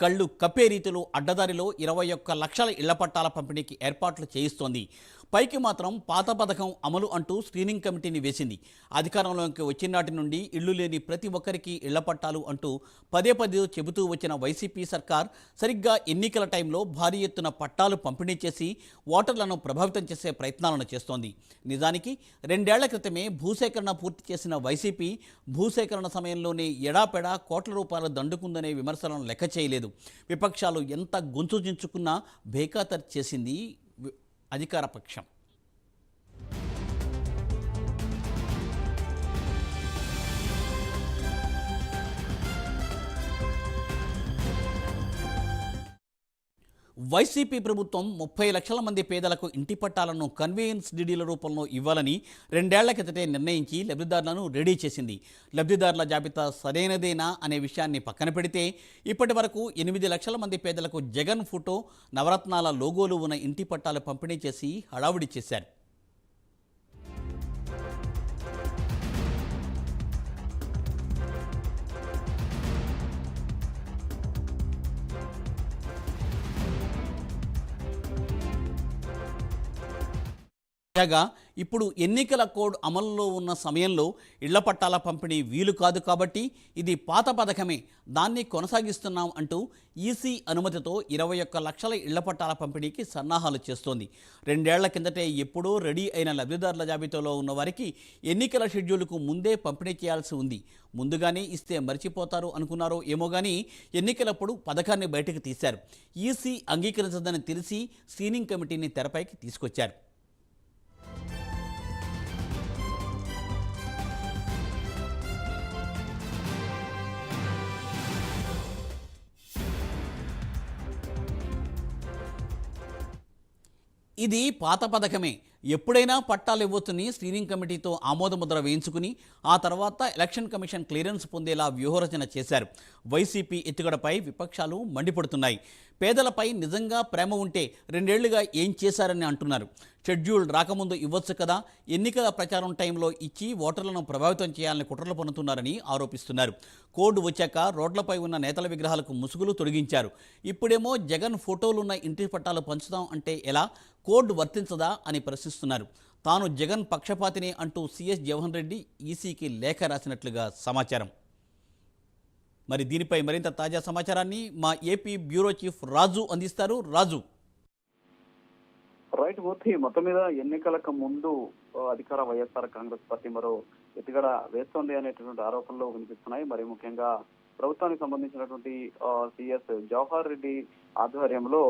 కళ్ళు కప్పే రీతిలో అడ్డదారిలో ఇరవై ఒక్క లక్షల ఇళ్ళ పట్టాల పంపిణీకి ఏర్పాట్లు చేయిస్తోంది. పైకి మాత్రం పాత పథకం అమలు అంటూ స్క్రీనింగ్ కమిటీని వేసింది. అధికారంలోకి వచ్చినాటి నుండి ఇళ్ళు లేని ప్రతి ఒక్కరికి ఇళ్ళ పట్టాలు అంటూ పదే పదే చెబుతూ వచ్చిన వైసీపీ సర్కార్ సరిగ్గా ఎన్నికల టైంలో భారీ ఎత్తున పట్టాలు పంపిణీ చేసి ఓటర్లను ప్రభావితం చేసే ప్రయత్నాలను చేస్తోంది. నిజానికి రెండేళ్ళ క్రితమే భూసేకరణ పూర్తి చేసిన వైసీపీ భూసేకరణ సమయంలోనే ఎడాపెడా కోట్ల రూపాయలు దండుకుందనే విమర్శలను లెక్క చేయలేదు. విపక్షాలు ఎంత గొంతు చించుకున్నా బేఖాతరు చేసింది అధికార పక్షం. వైసీపీ ప్రభుత్వం ముప్పై లక్షల మంది పేదలకు ఇంటి పట్టాలను కన్వీనియన్స్ డీడీల రూపంలో ఇవ్వాలని రెండేళ్ళ క్రితటే నిర్ణయించి లబ్ధిదారులను రెడీ చేసింది. లబ్ధిదారుల జాబితా సరైనదేనా అనే విషయాన్ని పక్కన పెడితే ఇప్పటి వరకు ఎనిమిది లక్షల మంది పేదలకు జగన్ ఫోటో నవరత్నాల లోగోలు ఉన్న ఇంటి పట్టాలు పంపిణీ చేసి హడావుడి చేశారు. కాగా ఇప్పుడు ఎన్నికల కోడ్ అమల్లో ఉన్న సమయంలో ఇళ్ళ పట్టాల పంపిణీ వీలు కాదు కాబట్టి ఇది పాత పథకమే. దాన్ని కొనసాగిస్తున్నాం అంటూ ఈసీ అనుమతితో ఇరవై ఒక్క లక్షల ఇళ్ళ పట్టాల పంపిణీకి సన్నాహాలు చేస్తోంది. రెండేళ్ళ కిందటే ఎప్పుడో రెడీ అయిన లబ్ధిదారుల జాబితాలో ఉన్న వారికి ఎన్నికల షెడ్యూల్కు ముందే పంపిణీ చేయాల్సి ఉంది. ముందుగానే ఇస్తే మర్చిపోతారు అనుకున్నారో ఏమో కానీ ఎన్నికలప్పుడు పథకాన్ని బయటకు తీశారు. ఈసీ అంగీకరించదని తెలిసి స్క్రీనింగ్ కమిటీని తెరపైకి తీసుకొచ్చారు. ఇది పాత పథకమే. ఎప్పుడైనా పట్టాలు ఇవ్వొచ్చని స్క్రీనింగ్ కమిటీతో ఆమోదముద్ర వేయించుకుని ఆ తర్వాత ఎలక్షన్ కమిషన్ క్లియరెన్స్ పొందేలా వ్యూహరచన చేశారు. వైసీపీ ఎత్తుగడపై విపక్షాలు మండిపడుతున్నాయి. పేదలపై నిజంగా ప్రేమ ఉంటే రెండేళ్ళుగా ఏం చేశారని అంటున్నారు. షెడ్యూల్ రాకముందు ఇవ్వచ్చు కదా ఎన్నికల ప్రచారం టైంలో ఇచ్చి ఓటర్లను ప్రభావితం చేయాలని కుట్రలు పన్నుతున్నారని ఆరోపిస్తున్నారు. కోడ్ వచ్చాక రోడ్లపై ఉన్న నేతల విగ్రహాలకు ముసుగులు తొలగించారు ఇప్పుడేమో జగన్ ఫోటోలున్న ఇంటి పట్టాలు పంచుదాం అంటే ఎలా? కోడ్ వర్తించదా అని ప్రశ్నిస్తున్నారు. తాను జగన్ పక్షపాతిని అంటూ సీఎస్ జవహర్ రెడ్డి ఈసీకి లేఖ రాసినట్లుగా సమాచారం. మరి దీనిపై మరింత తాజా సమాచారాన్ని మా ఏపీ బ్యూరో చీఫ్ రాజు అందిస్తారు. రాజు. రైట్ మూర్తి మొత్తం మీద ఎన్నికలకు ముందు అధికార వైఎస్ఆర్ కాంగ్రెస్ పార్టీ మరో ఎత్తుగడ వేస్తోంది అనేటువంటి ఆరోపణలు వినిపిస్తున్నాయి. మరి ముఖ్యంగా ప్రభుత్వానికి సంబంధించినటువంటి సిఎస్ జవహర్ రెడ్డి ఆధ్వర్యంలో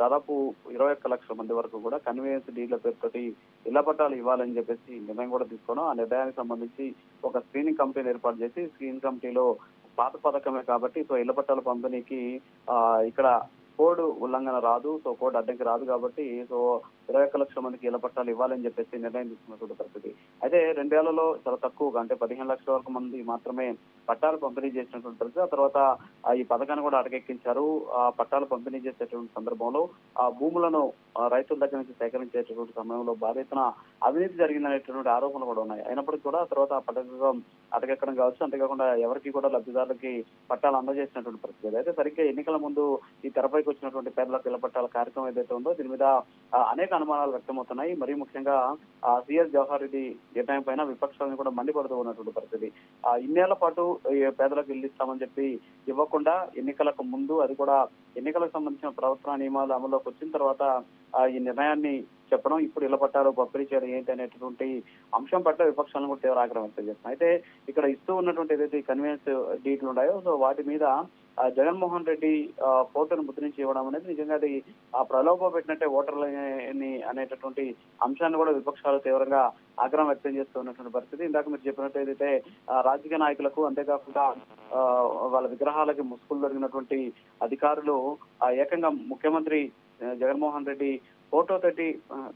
దాదాపు ఇరవై ఒక్క లక్షల మంది వరకు కూడా కన్వీనియన్స్ డీల పేరుతోటి ఇళ్ళ పట్టాలు ఇవ్వాలని చెప్పేసి నిర్ణయం కూడా తీసుకోవడం ఆ నిర్ణయానికి సంబంధించి ఒక స్క్రీనింగ్ కమిటీని ఏర్పాటు చేసి స్క్రీనింగ్ కమిటీలో పాత పథకమే కాబట్టి సో ఇళ్ళ పట్టాల పంపిణీకి ఇక్కడ కోడ్ ఉల్లంఘన రాదు సో కోడ్ అడ్డంకి రాదు కాబట్టి సో ఇరవై ఒక్క లక్షల మందికి ఇళ్ళ పట్టాలు ఇవ్వాలని చెప్పేసి నిర్ణయం తీసుకున్నటువంటి పరిస్థితి. అయితే రెండేళ్ళలో చాలా తక్కువగా అంటే పదిహేను లక్షల వరకు మంది మాత్రమే పట్టాలు పంపిణీ చేసినటువంటి పరిస్థితి. ఆ తర్వాత ఈ పథకాన్ని కూడా అటకెక్కించారు. ఆ పట్టాలు పంపిణీ చేసేటువంటి సందర్భంలో ఆ భూములను రైతుల దగ్గర నుంచి సేకరించేటటువంటి సమయంలో బాధితున అవినీతి జరిగిందనేటటువంటి ఆరోపణలు కూడా ఉన్నాయి. అయినప్పటికీ కూడా తర్వాత ఆ పథకం అటకెక్కడం కావచ్చు అంతేకాకుండా ఎవరికి కూడా లబ్ధిదారులకి పట్టాలు అందజేసినటువంటి పరిస్థితి అయితే సరిగ్గా ఎన్నికల ముందు ఈ తెరపైకి వచ్చినటువంటి పేర్లకు ఇళ్ళ పట్టాల కార్యక్రమం ఏదైతే ఉందో దీని మీద అనేక అనుమానాలు వ్యక్తమవుతున్నాయి. మరీ ముఖ్యంగా ఆ సిఎస్ జవహర్ రెడ్డి నిర్ణయం పైన విపక్షాలను కూడా మండిపడుతూ ఉన్నటువంటి పరిస్థితి. ఆ ఇన్నేళ్ళ పాటు పేదలకు ఇల్లు ఇస్తామని చెప్పి ఇవ్వకుండా ఎన్నికలకు ముందు అది కూడా ఎన్నికలకు సంబంధించిన ప్రవర్తన నియమాలు అమల్లోకి వచ్చిన తర్వాత ఈ నిర్ణయాన్ని చెప్పడం ఇప్పుడు ఇళ్ళ పట్టాలు పంపిణీ చేయడం ఏంటి అనేటటువంటి అంశం పట్ల విపక్షాలను కూడా తీవ్ర ఆగ్రహం వ్యక్తం అయితే ఇక్కడ ఇస్తూ ఉన్నటువంటి ఏదైతే కన్వీనెన్స్ డీట్లు ఉన్నాయో సో వాటి మీద జగన్మోహన్ రెడ్డి ఆ, ఫోటోను ముద్రించి ఇవ్వడం అనేది నిజంగా అది ఆ ప్రలోభ పెట్టినట్టే ఓటర్లని అనేటటువంటి అంశాన్ని కూడా విపక్షాలు తీవ్రంగా ఆగ్రహం వ్యక్తం చేస్తూ ఉన్నటువంటి పరిస్థితి. ఇందాక మీరు చెప్పినట్టు ఏదైతే రాజకీయ నాయకులకు అంతేకాకుండా ఆ, వాళ్ళ విగ్రహాలకి ముసుగులు జరిగినటువంటి అధికారులు ఏకంగా ముఖ్యమంత్రి జగన్మోహన్ రెడ్డి ఫోటో తోటి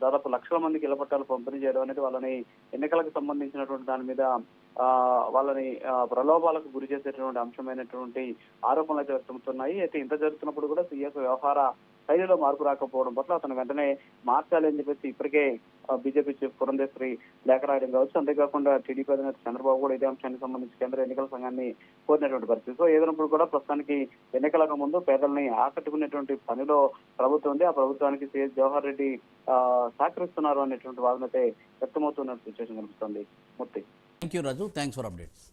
దాదాపు లక్షల మందికి ఇళ్ళ పట్టాలు పంపిణీ చేయడం అనేది వాళ్ళని ఎన్నికలకు సంబంధించినటువంటి దాని మీద ఆ, వాళ్ళని ప్రలోభాలకు గురి చేసేటువంటి అంశమైనటువంటి ఆరోపణలు అయితే వ్యక్తమవుతున్నాయి. అయితే ఇంత జరుగుతున్నప్పుడు కూడా సీఎస్ వ్యవహార శైలిలో మార్పు రాకపోవడం పట్ల అతను వెంటనే మార్చాలి అని చెప్పేసి ఇప్పటికే బీజేపీ చీఫ్ పురంధేశ్వరి లేఖ రాయడం కావచ్చు. అంతేకాకుండా టీడీపీ అధినేత చంద్రబాబు కూడా ఇదే అంశానికి సంబంధించి కేంద్ర ఎన్నికల సంఘాన్ని కోరినటువంటి పరిస్థితి. సో ఏదైనప్పుడు కూడా ప్రస్తుతానికి ఎన్నికలకు ముందు పేదల్ని ఆకట్టుకునేటువంటి పనిలో ప్రభుత్వం ఉంది. ఆ ప్రభుత్వానికి సీఎస్ జవహర్ రెడ్డి సహకరిస్తున్నారు అనేటువంటి వాదన అయితే వ్యక్తమవుతున్న సిచ్యువేషన్ కనిపిస్తుంది. Murthy. Thank you Raju thanks for updates